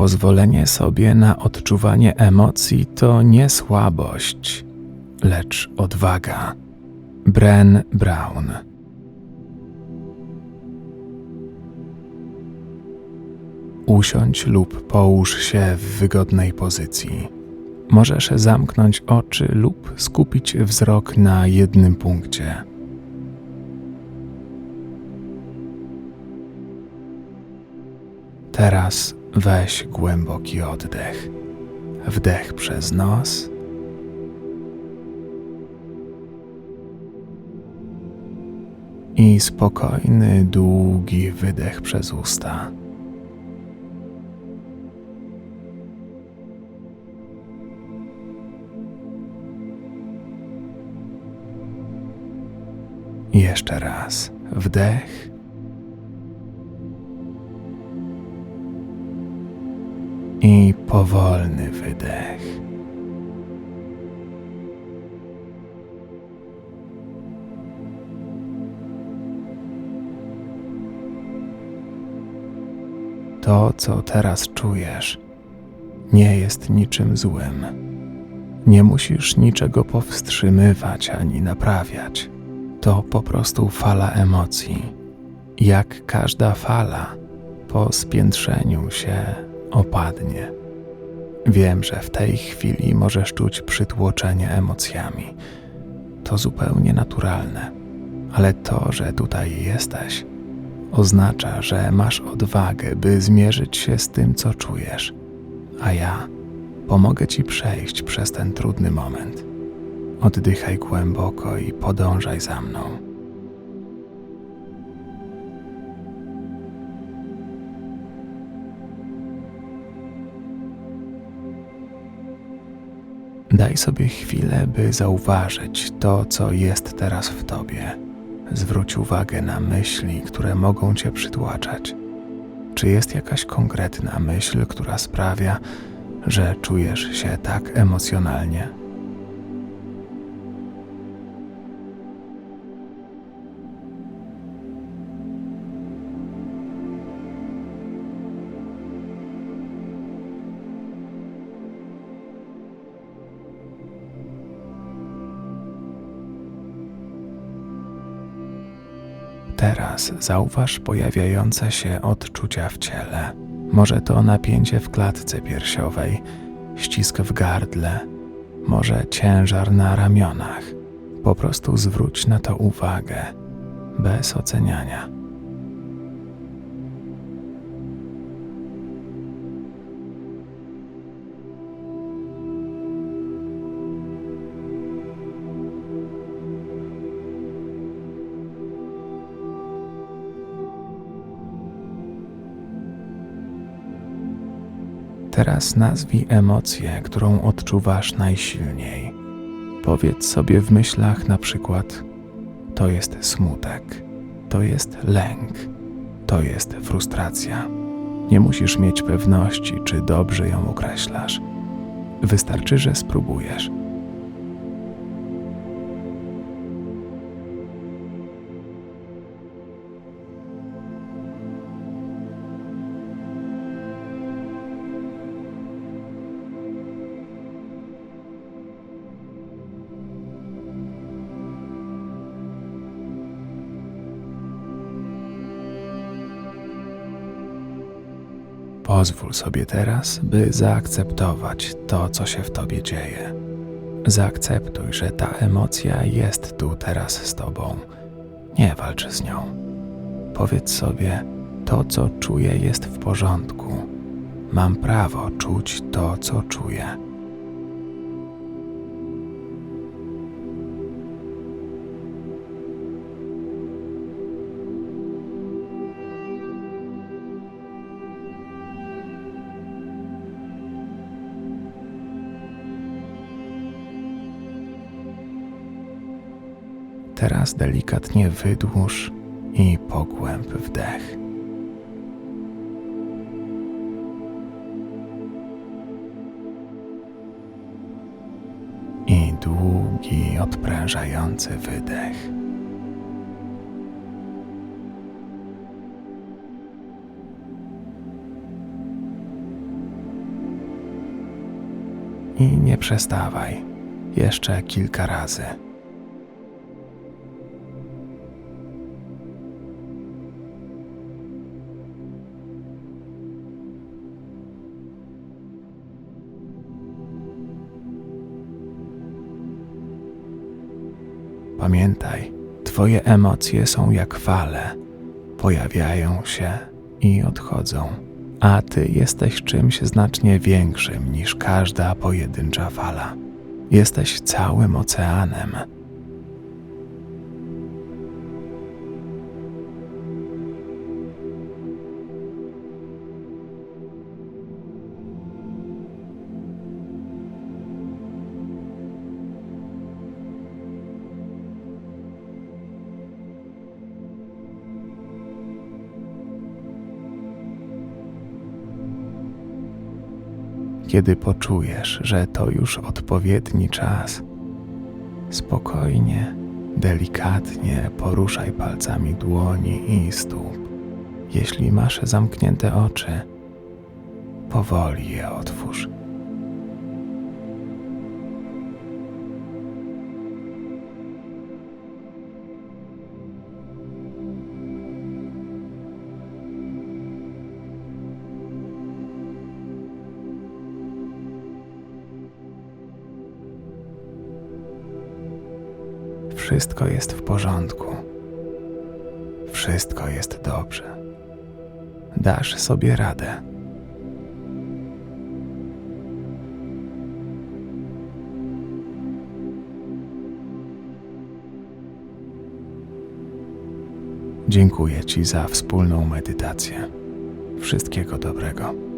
Pozwolenie sobie na odczuwanie emocji to nie słabość, lecz odwaga. Bren Brown. Usiądź lub połóż się w wygodnej pozycji. Możesz zamknąć oczy lub skupić wzrok na jednym punkcie. Teraz weź głęboki oddech. Wdech przez nos. I spokojny, długi wydech przez usta. Jeszcze raz. Wdech. I powolny wydech. To, co teraz czujesz, nie jest niczym złym. Nie musisz niczego powstrzymywać ani naprawiać. To po prostu fala emocji. Jak każda fala, po spiętrzeniu się opadnie. Wiem, że w tej chwili możesz czuć przytłoczenie emocjami. To zupełnie naturalne, ale to, że tutaj jesteś, oznacza, że masz odwagę, by zmierzyć się z tym, co czujesz, a ja pomogę ci przejść przez ten trudny moment. Oddychaj głęboko i podążaj za mną. Daj sobie chwilę, by zauważyć to, co jest teraz w tobie. Zwróć uwagę na myśli, które mogą cię przytłaczać. Czy jest jakaś konkretna myśl, która sprawia, że czujesz się tak emocjonalnie? Teraz zauważ pojawiające się odczucia w ciele. Może to napięcie w klatce piersiowej, ścisk w gardle, może ciężar na ramionach. Po prostu zwróć na to uwagę, bez oceniania. Teraz nazwij emocję, którą odczuwasz najsilniej. Powiedz sobie w myślach na przykład: To jest smutek, to jest lęk, to jest frustracja. Nie musisz mieć pewności, czy dobrze ją określasz. Wystarczy, że spróbujesz. Pozwól sobie teraz, by zaakceptować to, co się w tobie dzieje. Zaakceptuj, że ta emocja jest tu teraz z tobą. Nie walcz z nią. Powiedz sobie, to, co czuję, jest w porządku. Mam prawo czuć to, co czuję. Teraz delikatnie wydłuż i pogłęb wdech. I długi, odprężający wydech. i nie przestawaj. Jeszcze kilka razy. Pamiętaj, Twoje emocje są jak fale, pojawiają się i odchodzą, a Ty jesteś czymś znacznie większym niż każda pojedyncza fala. Jesteś całym oceanem. Kiedy poczujesz, że to już odpowiedni czas, spokojnie, delikatnie poruszaj palcami dłoni i stóp. Jeśli masz zamknięte oczy, powoli je otwórz. Wszystko jest w porządku. Wszystko jest dobrze. Dasz sobie radę. Dziękuję Ci za wspólną medytację. Wszystkiego dobrego.